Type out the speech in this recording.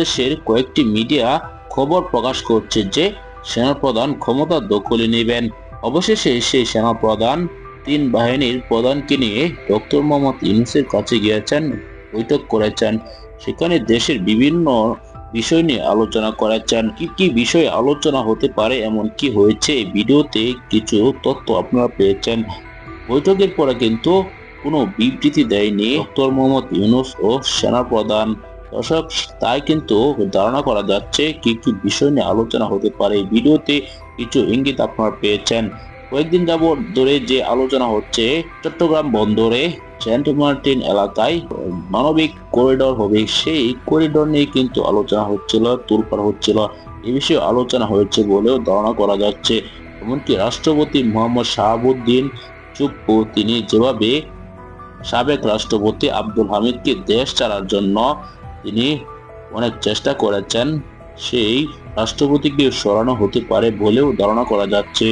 দেশের কয়েকটি মিডিয়া খবর প্রকাশ করছে যে সেনাপ্রধান ক্ষমতা দখলে নেবেন। অবশেষে সেই সেনাপ্রধান তিন বাহিনীর প্রধানকে নিয়ে ডক্টর মোহাম্মদ ইউনুসের কাছে গিয়েছেন, বৈঠক করেছেন। সেখানে দেশের বিভিন্ন বিষয় নিয়ে আলোচনা করেছেন। কি কি বিষয়ে আলোচনা হতে পারে, এমন কি হয়েছে ভিডিওতে কিছু তথ্য আপনারা পেয়েছেন। বৈঠকের পরে কিন্তু কোনো বিবৃতি দেয়নি ডক্টর মোহাম্মদ ইউনুস ও সেনাপ্রধান। দর্শক, তাই কিন্তু ধারণা করা যাচ্ছে কি কি বিষয় নিয়ে আলোচনা হতে পারে। এই ভিডিওতে কিছু ইঙ্গিত আপনারা পেয়েছেন। কয়েকদিন যাবত ধরে যে আলোচনা হচ্ছে, চট্টগ্রাম বন্দরে সেন্ট মার্টিন এলাকায় মানবিক করিডোর হবে। সেই করিডোর নিয়ে কিন্তু আলোচনা হচ্ছিল তুলপার হচ্ছিল। এ বিষয়ে আলোচনা হয়েছে বলেও ধারণা করা যাচ্ছে। এমনকি রাষ্ট্রপতি মোহাম্মদ শাহাবুদ্দিন চুপ্পু তিনি যেভাবে সাবেক রাষ্ট্রপতি আব্দুল হামিদকে দেশ চালার জন্য তিনি অনেক চেষ্টা করেছেন সেই রাষ্ট্রপতিকে সরানো হতে পারে বলেও ধারণা করা যাচ্ছে।